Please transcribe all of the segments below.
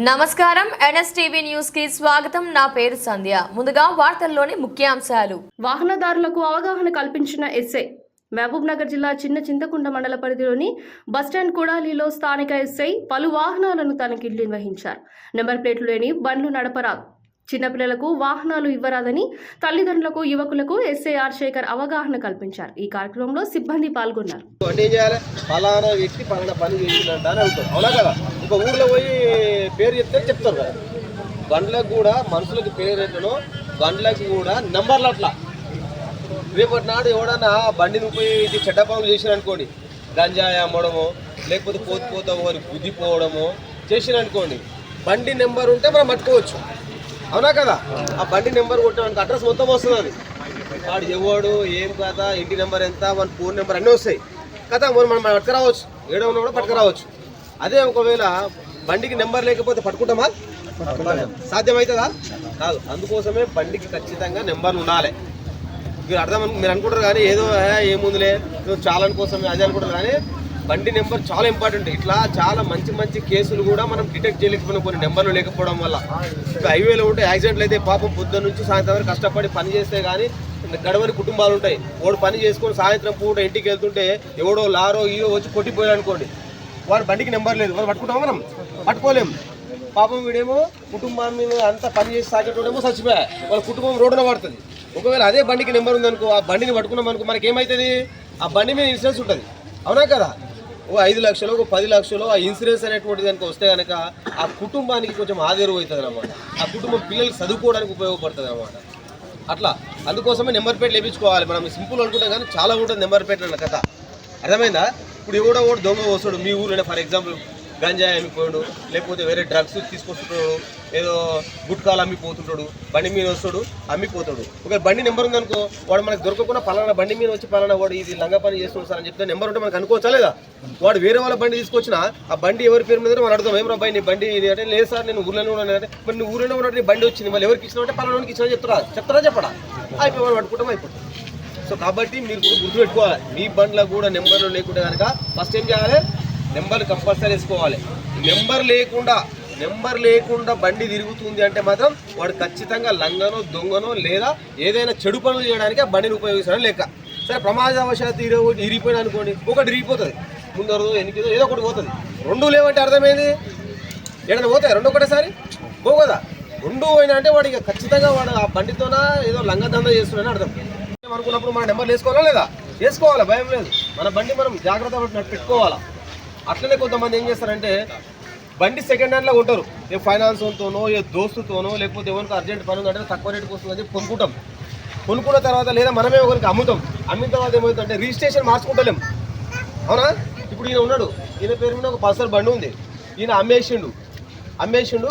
నమస్కారం. ఎన్ఎస్టీవీ న్యూస్కి స్వాగతం. నా పేరు సంధ్య. ముందుగా వార్తల్లోని ముఖ్యాంశాలు. వాహనదారులకు అవగాహన కల్పించిన ఎస్ఐ. మహబూబ్ నగర్ జిల్లా చిన్న చింతకుంట మండల పరిధిలోని బస్టాండ్ కుడాలిలో స్థానిక ఎస్ఐ పలు వాహనాలను తనిఖీలు నిర్వహించారు. నెంబర్ ప్లేట్లు లేని బండ్లు నడపరాదు. చిన్నపిల్లలకు వాహనాలు ఇవ్వరాదని తల్లిదండ్రులకు యువకులకు ఎస్ఏఆర్ శేఖర్ అవగాహన కల్పించారు. ఈ కార్యక్రమంలో సిబ్బంది పాల్గొన్నారు. అంటే వ్యక్తి పని చేసిందంట అని అడుగుతారు అవునా కదా? ఒక ఊర్లో పోయి పేరు చెప్తే చెప్తారు కదా. బండ్లకు కూడా మనుషులకు పేరు ఎట్లనో బండ్లకు కూడా నెంబర్లు అట్లా. రేపటి నాడు ఎవడన్నా బండిని ఉపయోగించి చెడ్డ పనులు చేసిన అనుకోండి గంజాయి అమ్మడము లేకపోతే పోతు వారికి వారి గుద్దిపోవడము చేసిన అనుకోండి బండి నెంబర్ ఉంటే మనం పట్టుకోవచ్చు. అవునా కదా? ఆ బండి నెంబర్ కొట్టడానికి అడ్రస్ మొత్తం వస్తుంది అది. వాడు ఎవడు ఏం కదా ఇంటి నెంబర్ ఎంత మన ఫోన్ నెంబర్ అన్నీ వస్తాయి. కదా మనం మనం పట్టుకురావచ్చు. ఏడో ఉన్నా కూడా పట్టుకురావచ్చు. అదే ఒకవేళ బండికి నెంబర్ లేకపోతే పట్టుకుంటామా? సాధ్యమవుతుందా కాదు. అందుకోసమే బండికి ఖచ్చితంగా నెంబర్ ఉండాలి. మీరు అర్థం మీరు అనుకుంటారు కానీ ఏదో ఏముందిలే చాలని చాలా కోసమే అదే అనుకుంటారు కానీ బండి నెంబర్ చాలా ఇంపార్టెంట్. ఇట్లా చాలా మంచి మంచి కేసులు కూడా మనం డిటెక్ట్ చేయలేకపోయినా కొన్ని నెంబర్లు లేకపోవడం వల్ల. ఇప్పుడు హైవేలో ఉంటే యాక్సిడెంట్లు అయితే పాపం పొద్దున్న నుంచి సాయంత్రం వరకు కష్టపడి పని చేస్తే కానీ గడవని కుటుంబాలు ఉంటాయి. వాడు పని చేసుకొని సాయంత్రం పూట ఇంటికి వెళ్తుంటే ఎవడో లారో ఈయో వచ్చి కొట్టిపోయాడు అనుకోండి. వాడు బండికి నెంబర్ లేదు. వాడు పట్టుకుంటాం మనం? పట్టుకోలేము పాపం వీడేమో కుటుంబం మీద అంతా పని చేసి సాగేటోడేమో చచ్చిపోయా. వాళ్ళ కుటుంబం రోడ్డున పడుతుంది. ఒకవేళ అదే బండికి నెంబర్ ఉందనుకో ఆ బండిని పట్టుకున్నాం అనుకో మనకి ఏమవుతుంది ఆ బండి మీద ఇన్సూరెన్స్ ఉంటుంది. అవునా కదా? ఓ ఐదు లక్షలు ఒక పది లక్షలు ఆ ఇన్సూరెన్స్ అనేటువంటి దానికి వస్తే కనుక ఆ కుటుంబానికి కొంచెం ఆదేరు అవుతుంది అనమాట ఆ కుటుంబం పిల్లలు చదువుకోవడానికి ఉపయోగపడుతుంది అనమాట అట్లా. అందుకోసమే నెంబర్ ప్లేట్ లేపించుకోవాలి. మనం సింపుల్ అనుకుంటాం కానీ చాలా ఉంటుంది నెంబర్ ప్లేట్ అన్న కథ. అర్థమైందా? ఇప్పుడు ఎవడో ఒకటి దొంగ వస్తాడు మీ ఊరిలో ఫర్ ఎగ్జాంపుల్. గంజాయి అమ్మిపోయాడు లేకపోతే వేరే డ్రగ్స్ తీసుకొస్తుంటాడు ఏదో గుట్కాలు అమ్మిపోతుంటాడు బండి మీద వస్తాడు అమ్మిపోతాడు. ఒకవేళ బండి నెంబర్ ఉందనుకో వాడు మనకు దొరకకుండా పలానా బండి మీద వచ్చి పలానా వాడు ఇది లంగా పని చేస్తున్నాడు సార్ అని చెప్తే నెంబర్ ఉంటే మనకు అనుకోవచ్చా లేదా? వాడు వేరే వాళ్ళ బండి తీసుకొచ్చినా ఆ బండి ఎవరి పేరు మీద మనం అడుగుతాం ఏం రా బండి నీ బండి అంటే లేదు సార్ నేను ఊర్లోనే ఉన్నాను అంటే మరి నువ్వు ఊర్లోనే ఉన్నట్టు నీ బండి వచ్చింది మళ్ళీ ఎవరికి ఇచ్చినా అంటే పలానా ఇచ్చినా చెప్తారా? చెప్తారా? చెప్పడా? అయిపోయి వాడు పట్టుకుంటాం అయిపోతుంది సో కాబట్టి మీరు కూడా గుర్తుపెట్టుకోవాలి మీ బండ్లో కూడా నెంబర్లు లేకుండా కనుక ఫస్ట్ ఏం చేయాలి? నెంబర్ కంపల్సరీ వేసుకోవాలి. నెంబర్ లేకుండా నెంబర్ లేకుండా బండి తిరుగుతుంది అంటే మాత్రం వాడు ఖచ్చితంగా లంగనో దొంగనో లేదా ఏదైనా చెడు పనులు చేయడానికి ఆ బండిని ఉపయోగిస్తాడని లెక్క. సరే ప్రమాదవశాత్తు ఇరవై ఒకటి ఇరిగిపోయినా అనుకోండి ఒకటి ఇరిగిపోతుంది. ముందరదో ఎనికిదో ఏదో ఒకటి పోతుంది. రెండు లేవంటే అర్థమైంది? ఏడైనా పోతాయి? రెండు ఒకటేసారి? పోవు కదా రెండు పోయినా అంటే వాడు ఇక ఖచ్చితంగా వాడు ఆ బండితోన ఏదో లంగదందా చేస్తున్నాడని అర్థం. అనుకున్నప్పుడు మన నెంబర్ వేసుకోవాలా లేదా? వేసుకోవాలా భయం లేదు. మన బండి మనం జాగ్రత్త పడి పెట్టుకోవాలా. అట్లనే కొంతమంది ఏం చేస్తారంటే బండి సెకండ్ హ్యాండ్లో ఉంటారు ఏ ఫైనాన్స్తోనో ఏ దోస్తుతోనో లేకపోతే ఎవరికి అర్జెంట్ పని ఉందంటే తక్కువ రేటుకి వస్తుందని కొనుక్కుంటాం. కొనుక్కున్న తర్వాత లేదా మనమే ఒకరికి అమ్ముతాం. అమ్మిన తర్వాత ఏమవుతుందంటే రిజిస్ట్రేషన్ మార్చుకుంటలేం. అవునా? ఇప్పుడు ఈయన ఉన్నాడు. ఈయన పేరు మీద ఒక పల్సర్ బండి ఉంది. ఈయన అమ్మేసిండు. అమ్మేసిండు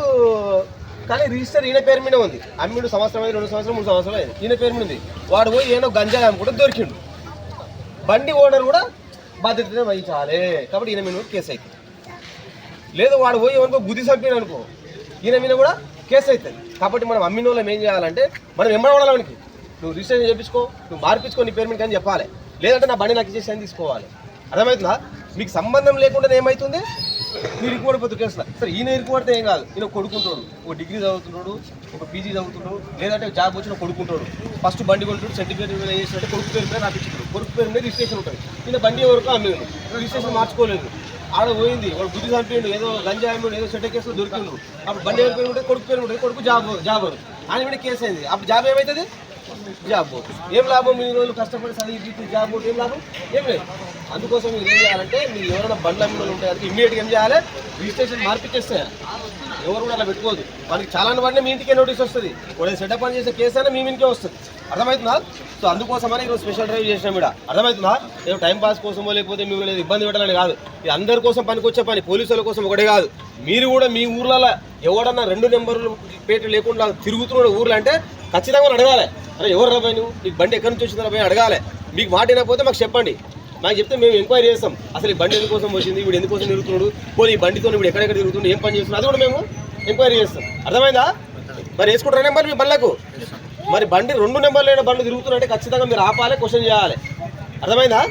కానీ రిజిస్టర్ ఈయన పేరు మీద ఉంది. అమ్మిడు సంవత్సరం అయింది రెండు సంవత్సరం మూడు సంవత్సరం అయింది. ఈయన పేరు మీద ఉంది. వాడు పోయి ఏదో గంజాయి అమ్ముకుంటే దొరికిండు. బండి ఓనర్ కూడా బాధ్యతనే వహించాలి. కాబట్టి ఈయన మీద కేసు అవుతుంది. లేదు వాడు పోయి ఎవరికో బుద్ధి చంపిన అనుకో ఈయన మీద కూడా కేసు అవుతుంది. కాబట్టి మనం అమ్మిన వాళ్ళం ఏం చేయాలంటే మనం ఎంబడవాళ్ళ వానికి. నువ్వు రిజిస్ట్రేషన్ చేయించుకో నువ్వు మార్పించుకో నీ పేరు మీద కానీ చెప్పాలి. లేదంటే నా బండి నాకు ఇచ్చేసి అని తీసుకోవాలి. అర్థమవుతుందా? మీకు సంబంధం లేకుండా ఏమవుతుంది మీరు ఇరుకుపడిపోతుంది కేసులో సరే ఈయన ఇరుకుపడితే ఏం కాదు. ఈయన కొడుకుంటాడు ఒక డిగ్రీ చదువుతున్నాడు ఒక పీజీ చదువుతున్నాడు లేదంటే జాబ్ వచ్చిన కొడుకుంటాడు. ఫస్ట్ బండి కొంటాడు సర్టిఫికేట్ ఏం చేసినట్టే కొడుకు పేరు మీద రాపించుతాడు కొడుకు పేరు మీద రిజిస్ట్రేషన్ ఉంటుంది. ఈయన బండి ఎవరికో అమ్మేది రిజిస్ట్రేషన్ మార్చుకోలేదు. ఆడ పోయింది వాడు బుద్ధి చంపిండు ఏదో గంజాయి ఏదో చెడ్డ కేసులో దొరికిండు. అప్పుడు బండి ఎవరి పేరు ఉంటే కొడుకు పేరు ఉంటుంది కొడుకు జాబ్ జాబ్ ఆయన మీద కేసు అయింది. అప్పుడు జాబ్ ఏమవుతుంది జాబ్ ఏం లాభం? మీ రోజులు కష్టపడి చదివి జాబ్ ఏం లాభం? ఏం లేదు. అందుకోసం మీరు ఏం చేయాలంటే మీరు ఎవరైనా బండ్ల అమ్మిన ఉంటాయి అది ఇమ్మీడియట్గా ఏం చేయాలి? రిజిస్ట్రేషన్ మార్పిచ్చేస్తే. ఎవరు కూడా అలా పెట్టుకోదు మనకి చాలా పడినా మీ ఇంటికే నోటీస్ వస్తుంది. వాడు సెటప్ అని చేసే కేసు అయినా మీ ఇంటికే వస్తుంది. అర్థమవుతుందా? సో అందుకోసమని ఈరోజు స్పెషల్ డ్రైవ్ చేసినాం కూడా అర్థమవుతుందా? ఏదో టైం పాస్ కోసమో లేకపోతే మీరు ఏదో ఇబ్బంది పెట్టాలని కాదు. ఇది అందరి కోసం పనికొచ్చే పని పోలీసుల కోసం ఒకటే కాదు. మీరు కూడా మీ ఊర్లలో ఎవడన్నా రెండు నెంబర్లు పేట లేకుండా తిరుగుతున్న ఊర్లో అంటే ఖచ్చితంగా అడగాలి అరే ఎవరు రాబాయి నువ్వు? నీకు బండి ఎక్కడి నుంచి వచ్చిందా రాబాయి అడగాలి. మీకు మాట వినకపోతే మాకు చెప్పండి. మాకు చెప్తే మేము ఎంక్వైరీ చేస్తాం. అసలు ఈ బండి ఎందుకోసం వచ్చింది? వీడు ఎందుకోసం తిరుగుతున్నాడు? పోనీ ఈ బండితో వీడు ఎక్కడెక్కడ తిరుగుతున్నాడు ఏం పని చేస్తున్నాడు? అది కూడా మేము ఎంక్వైరీ చేస్తాం. అర్థమైందా? మరి వేసుకుంటారా నెంబర్ మీ బండ్లకు? మరి బండి రెండు నెంబర్లు అయిన బండ్లు తిరుగుతున్నాయంటే ఖచ్చితంగా మీరు ఆపాలి క్వశ్చన్ చేయాలి. అర్థమైందా?